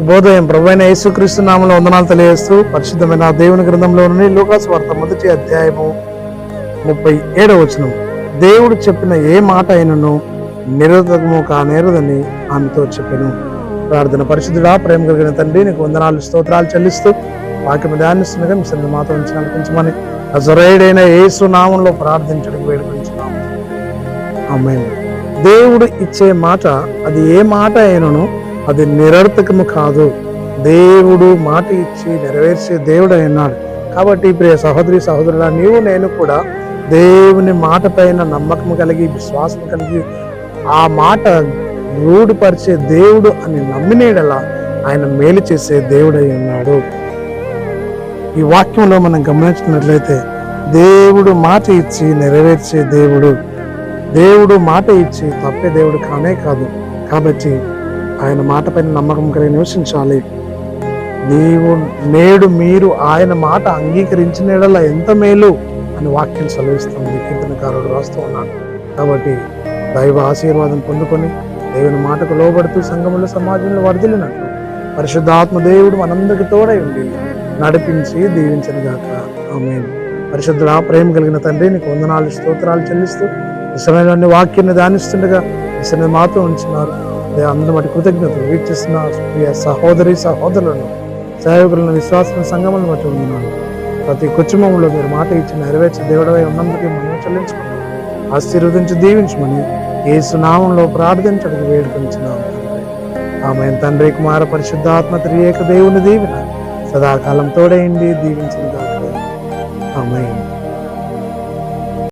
బోధయం ప్రభు అయిన యేసుక్రీస్తు నామంలో వందనాలు తెలియజేస్తూ పరిశుద్ధమైన దేవుని గ్రంథంలోని లోకాసు వార్త మొదటి అధ్యాయము ముప్పై ఏడవ వచనం. దేవుడు చెప్పిన ఏ మాట అయినను నిరోధకము కానేరదని ఆమెతో చెప్పాను. ప్రార్థన పరిశుద్ధుడా ప్రేమ కలిగిన తండ్రి నీకు వందనాలు స్తోత్రాలు చెల్లిస్తూ వాక్యం ధ్యానిస్తుండగా మీ సన్నిధి మాతో ఉంచి నడిపించమని అజరైడైన యేసు నామంలో ప్రార్థించడానికి వేడుకుంటున్నాము ఆమె దేవుడు ఇచ్చే మాట అది ఏ మాట అయినను అది నిరర్థకము కాదు. దేవుడు మాట ఇచ్చి నెరవేర్చే దేవుడు అన్నాడు కాబట్టి ప్రియ సహోదరి సహోదరుడా నీవు నేను కూడా దేవుని మాట పైన నమ్మకం కలిగి విశ్వాసం కలిగి ఆ మాట రూఢిపరిచే దేవుడు అని నమ్మినేడలా ఆయన మేలు చేసే దేవుడై ఉన్నాడు. ఈ వాక్యంలో మనం గమనించినట్లయితే దేవుడు మాట ఇచ్చి నెరవేర్చే దేవుడు. దేవుడు మాట ఇచ్చి తప్పే దేవుడు కానే కాదు. కాబట్టి ఆయన మాట పైన నమ్మకం కలిగి నివసించాలి నీవు నేడు మీరు ఆయన మాట అంగీకరించిన ఎంత మేలు అని వాక్యం సెలవిస్తుంది. కీర్తనకారుడు రాస్తూ ఉన్నాడు. కాబట్టి దైవ ఆశీర్వాదం పొందుకొని దేవుని మాటకు లోబడుతూ సంఘముల సమాజంలో వరదలినట్టు పరిశుద్ధాత్మ దేవుడు మనందరికి తోడై ఉండి నడిపించి దీవించను గాక. ఆమె పరిశుద్ధుడా ప్రేమ కలిగిన తండ్రి నీకు వందనాలు స్తోత్రాలు చెల్లిస్తూ ఇష్టమైన వాక్యాన్ని ధ్యానిస్తుండగా ఇష్టమైన మాతో ఉంచున్నారు. దేవ వాటి కృతజ్ఞతలు వీక్షిస్తున్న ప్రియ సహోదరి సహోదరులను సేవకులను విశ్వాసం సంగములను బట్టి ఉన్నాను ప్రతి కుటుంబంలో మీరు మాట ఇచ్చి నెరవేర్చి దేవుడవై ఉన్నందుకే మనం చెల్లించుకున్నాం ఆశీర్వదించి దీవించమని ఏ సునామంలో ప్రార్థించడానికి వేడుకొంచున్నాం ఆమె తండ్రి కుమార పరిశుద్ధాత్మ త్రియేక దేవుని దీవెన సదాకాలం తోడైంది దీవించిన